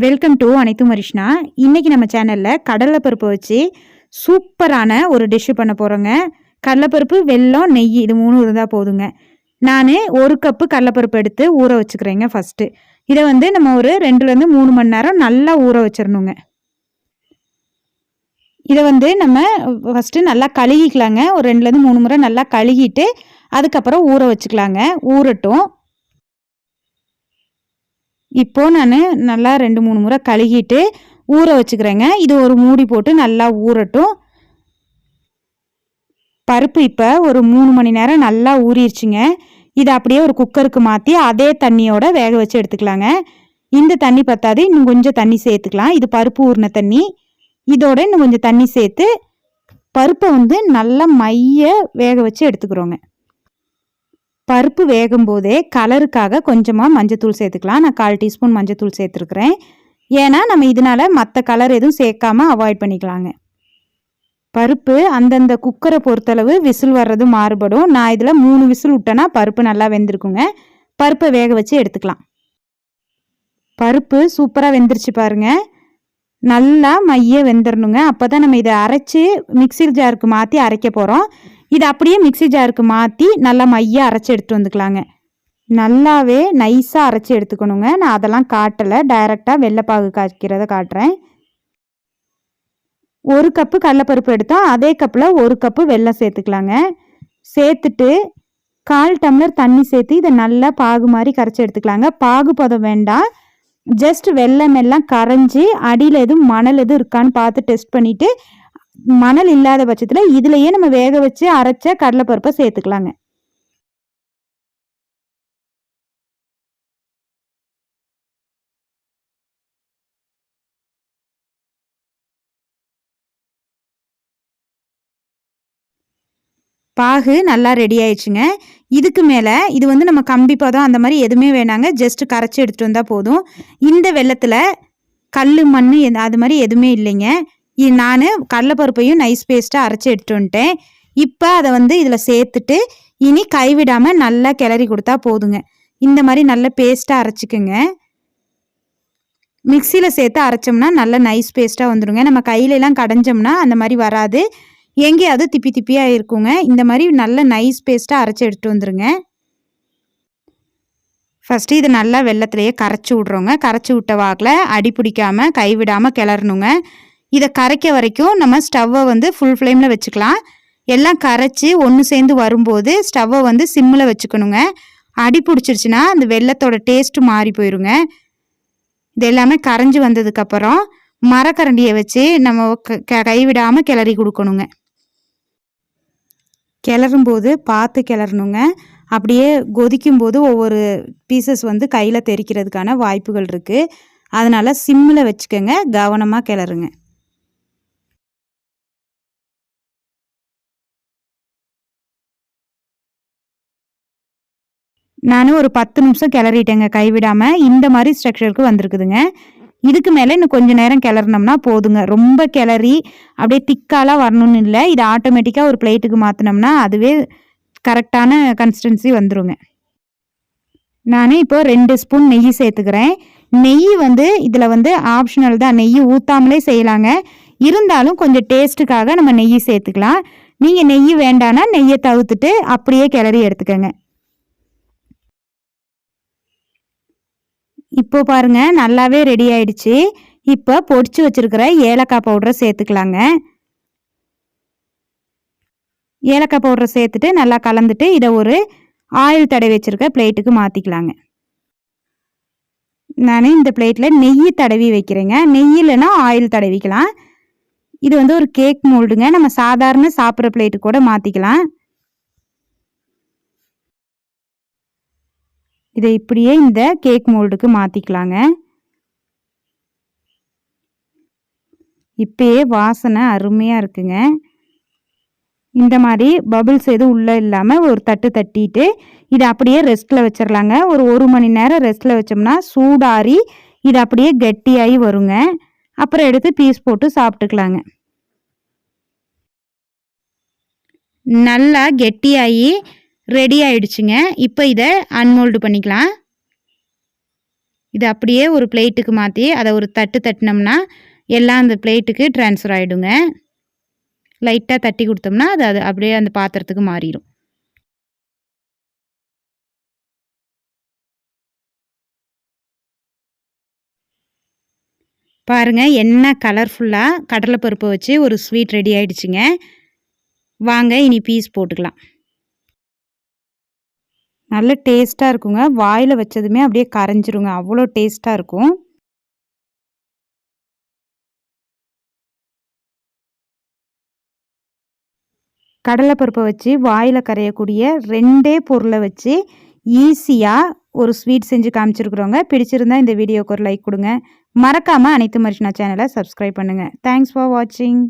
Welcome to அனைத்து மரிஷ்னா. இன்றைக்கி நம்ம சேனலில் கடலைப்பருப்பு வச்சு சூப்பரான ஒரு டிஷ்ஷு பண்ண போகிறோங்க கடலைப்பருப்பு வெல்லம் நெய் இது மூணு இருந்தால் போதுங்க. நான் ஒரு கப்பு கடலைப்பருப்பு எடுத்து ஊற வச்சுக்கிறேங்க ஃபஸ்ட்டு இதை வந்து நம்ம ஒரு ரெண்டுலேருந்து மூணு மணி நேரம் நல்லா ஊற வச்சிடணுங்க இதை வந்து நம்ம ஃபஸ்ட்டு நல்லா கழுகிக்கலாங்க. ஒரு ரெண்டுலேருந்து மூணு முறை நல்லா கழுகிட்டு அதுக்கப்புறம் ஊற வச்சுக்கலாங்க. ஊறட்டும். இப்போது நான் நல்லா ரெண்டு மூணு முறை கழுகிட்டு ஊற வச்சுக்கிறேங்க. இது ஒரு மூடி போட்டு நல்லா ஊறட்டும். பருப்பு இப்போ ஒரு மூணு மணி நேரம் நல்லா ஊறிடுச்சுங்க இதை அப்படியே ஒரு குக்கருக்கு மாற்றி அதே தண்ணியோட வேக வச்சு எடுத்துக்கலாங்க. இந்த தண்ணி பத்தாது இன்னும் கொஞ்சம் தண்ணி சேர்த்துக்கலாம். இது பருப்பு ஊறின தண்ணி. இதோட இன்னும் கொஞ்சம் தண்ணி சேர்த்து பருப்பை வந்து நல்லா மைய வேக வச்சு எடுத்துக்கிறோங்க. பருப்பு வேகும் போதே கலருக்காக கொஞ்சமாக மஞ்சத்தூள் சேர்த்துக்கலாம். நான் கால் டீஸ்பூன் மஞ்சத்தூள் சேர்த்துருக்குறேன். ஏன்னா நம்ம இதனால் மற்ற கலர் எதுவும் சேர்க்காமல் அவாய்ட் பண்ணிக்கலாங்க. பருப்பு அந்தந்த குக்கரை பொறுத்தளவு விசில் வர்றது மாறுபடும். நான் இதில் மூணு விசில் விட்டேன்னா பருப்பு நல்லா வெந்திருக்குங்க. பருப்பை வேக வச்சு எடுத்துக்கலாம். பருப்பு சூப்பராக வெந்துருச்சு பாருங்க. நல்லா மைய வெந்துடணுங்க அப்போ தான் நம்ம இதை அரைச்சி மிக்சி ஜாருக்கு மாற்றி அரைக்க போகிறோம் இதை அப்படியே மிக்சி ஜாருக்கு மாற்றி நல்லா மையாக அரைச்சி எடுத்துகிட்டு வந்துக்கலாங்க. நல்லாவே நைஸாக அரைச்சி எடுத்துக்கணுங்க. நான் அதெல்லாம் காட்டலை. டைரெக்டாக வெள்ளைப்பாகு காய்க்கிறத காட்டுறேன். ஒரு கப்பு கடலப்பருப்பு எடுத்தோம் அதே கப்பில் ஒரு கப்பு வெள்ளம் சேர்த்துக்கலாங்க. சேர்த்துட்டு கால் டம்ளர் தண்ணி சேர்த்து இதை நல்லா பாகு மாதிரி கரைச்சி எடுத்துக்கலாங்க. பாகு பதம் வேண்டாம். ஜஸ்ட் வெள்ளம் எல்லாம் கரைஞ்சி அடியில் எதுவும் மணல் எதுவும் இருக்கான்னு பார்த்து டெஸ்ட் பண்ணிவிட்டு மணல் இல்லாத பட்சத்தில் இதுலேயே நம்ம வேக வச்சு அரைச்ச கடலைப்பருப்பை சேர்த்துக்கலாங்க. பாகு நல்லா ரெடி ஆயிடுச்சுங்க. இதுக்கு மேலே இது வந்து நம்ம கம்பி பதம் அந்த மாதிரி எதுவுமே வேணாங்க. ஜஸ்ட் கரைச்சி எடுத்துகிட்டு வந்தால் போதும். இந்த வெள்ளத்தில் கல் மண் அது மாதிரி எதுவுமே இல்லைங்க. நான் கடலைப்பருப்பையும் நைஸ் பேஸ்ட்டாக அரைச்சி எடுத்துட்டு வந்துட்டேன். இப்போ அதை வந்து இதில் சேர்த்துட்டு இனி கைவிடாமல் நல்லா கிளறி கொடுத்தா போதுங்க. இந்த மாதிரி நல்ல பேஸ்ட்டாக அரைச்சிக்குங்க. மிக்சியில் சேர்த்து அரைச்சோம்னா நல்ல நைஸ் பேஸ்ட்டாக வந்துடுங்க நம்ம கையிலலாம் கடைஞ்சோம்னா அந்த மாதிரி வராது. எங்கேயாவது திப்பி திப்பியாக இருக்குங்க. இந்த மாதிரி நல்ல நைஸ் பேஸ்ட்டாக அரைச்சி எடுத்துகிட்டு வந்துடுங்க ஃபஸ்ட்டு இது நல்லா வெள்ளத்துலேயே கரைச்சி விட்றோங்க. கரைச்சி விட்ட வாக்கில் அடி பிடிக்காமல் கைவிடாமல் கிளறணுங்க. இதை கரைக்க வரைக்கும் நம்ம ஸ்டவ்வை வந்து ஃபுல் ஃப்ளேமில் வச்சுக்கலாம். எல்லாம் கரைச்சி ஒன்று சேர்ந்து வரும்போது ஸ்டவ்வை வந்து சிம்மில் வச்சுக்கணுங்க. அடி பிடிச்சிருச்சுன்னா அந்த வெள்ளத்தோட டேஸ்ட்டு மாறி போயிருங்க. இது எல்லாமே கரைஞ்சி வந்ததுக்கப்புறம் மரக்கரண்டியை வச்சு நம்ம க கைவிடாமல் கிளறி கொடுக்கணுங்க. கிளறும்போது பார்த்து கிளறணுங்க. அப்படியே கொதிக்கும் போது ஒவ்வொரு பீசஸ் வந்து கையில் தெரிக்கிறதுக்கான வாய்ப்புகள் இருக்குது அதனால் சிம்மில் வச்சுக்கோங்க. கவனமாக கிளறுங்க. நானும் ஒரு பத்து நிமிஷம் கிளறிட்டேங்க கைவிடாமல் இந்த மாதிரி ஸ்ட்ரக்சருக்கு வந்திருக்குதுங்க. இதுக்கு மேலே இன்னும் கொஞ்சம் நேரம் கிளறினோம்னா போதுங்க. ரொம்ப கிளறி அப்படியே திக்காலாம் வரணும்னு இல்லை. இது ஆட்டோமேட்டிக்காக ஒரு பிளேட்டுக்கு மாற்றினோம்னா அதுவே கரெக்டான கன்சிஸ்டன்சி வந்துருங்க. நான் இப்போ ரெண்டு ஸ்பூன் நெய் சேர்த்துக்கிறேன். நெய் வந்து இதில் வந்து ஆப்ஷனல் தான். நெய் ஊற்றாமலே செய்யலாங்க. இருந்தாலும் கொஞ்சம் டேஸ்ட்டுக்காக நம்ம நெய் சேர்த்துக்கலாம். நீங்கள் நெய் வேண்டானா நெய்யை தவிர்த்துட்டு அப்படியே கிளறி எடுத்துக்கோங்க. இப்போ பாருங்க நல்லாவே ரெடி ஆயிடுச்சு. இப்போ பொடிச்சு வச்சிருக்கிற ஏலக்காய் பவுடரை சேர்த்துக்கலாங்க. ஏலக்காய் பவுடரை சேர்த்துட்டு நல்லா கலந்துட்டு இதை ஒரு ஆயில் தடவி வச்சிருக்க பிளேட்டுக்கு மாற்றிக்கலாங்க நான் இந்த பிளேட்டில் நெய் தடவி வைக்கிறேங்க. நெய் இல்லைன்னா ஆயில் தடவிக்கலாம். இது வந்து ஒரு கேக் மோல்டுங்க நம்ம சாதாரண சாப்பிட்ற பிளேட்டு கூட மாற்றிக்கலாம் இதை இப்படியே இந்த கேக் மோல்டுக்கு மாற்றிக்கலாங்க இப்பயே வாசனை அருமையாக இருக்குங்க. இந்த மாதிரி பபிள்ஸ் எதுவும் உள்ளே இல்லாமல் ஒரு தட்டு தட்டிட்டு இதை அப்படியே ரெஸ்ட்டில் வச்சிடலாங்க ஒரு ஒரு மணி நேரம் ரெஸ்ட்டில் வச்சோம்னா சூடாரி இது அப்படியே கெட்டியாகி வருங்க. அப்புறம் எடுத்து பீஸ் போட்டு சாப்பிட்டுக்கலாங்க. நல்லா கெட்டியாகி ரெடி ஆயிடுச்சுங்க. இப்போ இதை அன்மோல்டு பண்ணிக்கலாம். இது அப்படியே ஒரு பிளேட்டுக்கு மாற்றி அதை ஒரு தட்டு தட்டினோம்னா எல்லாம் அந்த பிளேட்டுக்கு ட்ரான்ஸ்ஃபர் ஆகிடுங்க லைட்டாக தட்டி கொடுத்தோம்னா அது அது அப்படியே அந்த பாத்திரத்துக்கு மாறிடும் பாருங்க என்ன கலர்ஃபுல்லாக கடலைப்பருப்பை வச்சு ஒரு ஸ்வீட் ரெடி ஆயிடுச்சுங்க. வாங்க இனி பீஸ் போட்டுக்கலாம். நல்ல டேஸ்ட்டாக இருக்குங்க. வாயில் வச்சதுமே அப்படியே கரைஞ்சிருங்க. அவ்வளோ டேஸ்ட்டாக இருக்கும். கடலைப்பருப்பை வச்சு வாயில் கரையக்கூடிய ரெண்டே பொருளை வச்சு ஈஸியாக ஒரு ஸ்வீட் செஞ்சு காமிச்சிருக்கிறோங்க. பிடிச்சிருந்தா இந்த வீடியோக்கு ஒரு லைக் கொடுங்க. மறக்காமல் அனைத்து மரிஷனா சேனலை சப்ஸ்கிரைப் பண்ணுங்கள் தேங்க்ஸ் ஃபார் வாட்சிங்